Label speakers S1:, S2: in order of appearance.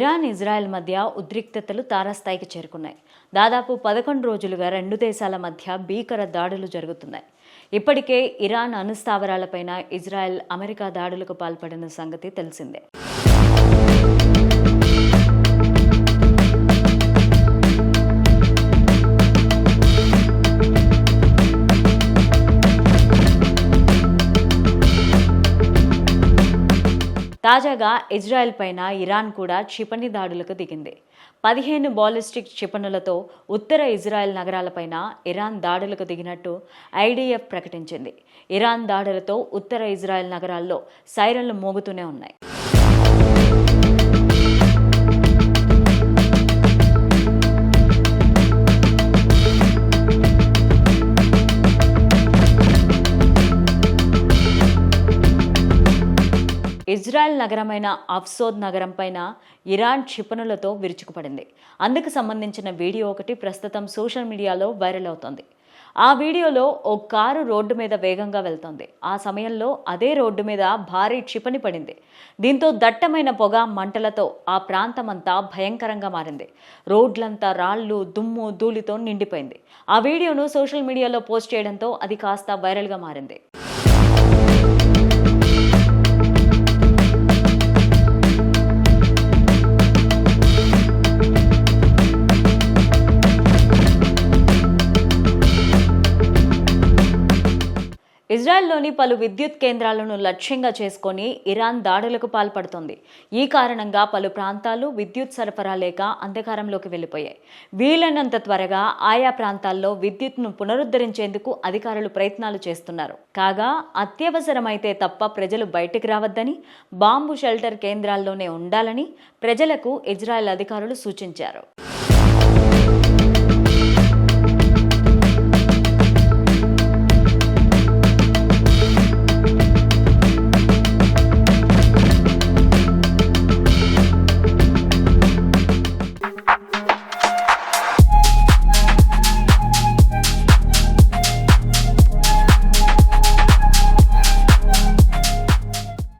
S1: Iran Israel మధ్య ఉద్రిక్తతలు తారాస్థాయికి చేరుకున్నాయి. దాదాపు పదకొండు రోజులుగా రెండు దేశాల మధ్య భీకర దాడులు జరుగుతున్నాయి. ఇప్పటికే ఇరాన్ అణుస్థావరాలపైన ఇజ్రాయెల్ అమెరికా దాడులకు పాల్పడిన సంగతి తెలిసిందే. తాజాగా ఇజ్రాయెల్ పైన ఇరాన్ కూడా క్షిపణి దాడులకు దిగింది. పదిహేను బాలిస్టిక్ క్షిపణులతో ఉత్తర ఇజ్రాయెల్ నగరాలపైన ఇరాన్ దాడులకు దిగినట్టు ఐడిఎఫ్ ప్రకటించింది. ఇరాన్ దాడులతో ఉత్తర ఇజ్రాయెల్ నగరాల్లో సైరన్లు మోగుతూనే ఉన్నాయి. ఇజ్రాయెల్ నగరమైన అఫ్సోద్ నగరం పైన ఇరాన్ క్షిపణులతో విరుచుకుపడింది. అందుకు సంబంధించిన వీడియో ఒకటి ప్రస్తుతం సోషల్ మీడియాలో వైరల్ అవుతోంది. ఆ వీడియోలో ఓ కారు రోడ్డు మీద వేగంగా వెళ్తోంది. ఆ సమయంలో అదే రోడ్డు మీద భారీ క్షిపణి పడింది. దీంతో దట్టమైన పొగ మంటలతో ఆ ప్రాంతమంతా భయంకరంగా మారింది. రోడ్లంతా రాళ్ళు దుమ్ము ధూళితో నిండిపోయింది. ఆ వీడియోను సోషల్ మీడియాలో పోస్ట్ చేయడంతో అది కాస్త వైరల్గా మారింది. ఇజ్రాయెల్లోని పలు విద్యుత్ కేంద్రాలను లక్ష్యంగా చేసుకొని ఇరాన్ దాడులకు పాల్పడుతోంది. ఈ కారణంగా పలు ప్రాంతాలు విద్యుత్ సరఫరా లేక అంధకారంలోకి వెళ్ళిపోయాయి. వీలైనంత త్వరగా ఆయా ప్రాంతాల్లో విద్యుత్ను పునరుద్ధరించేందుకు అధికారులు ప్రయత్నాలు చేస్తున్నారు. కాగా అత్యవసరమైతే తప్ప ప్రజలు బయటికి రావద్దని బాంబు షెల్టర్ కేంద్రాల్లోనే ఉండాలని ప్రజలకు ఇజ్రాయెల్ అధికారులు సూచించారు.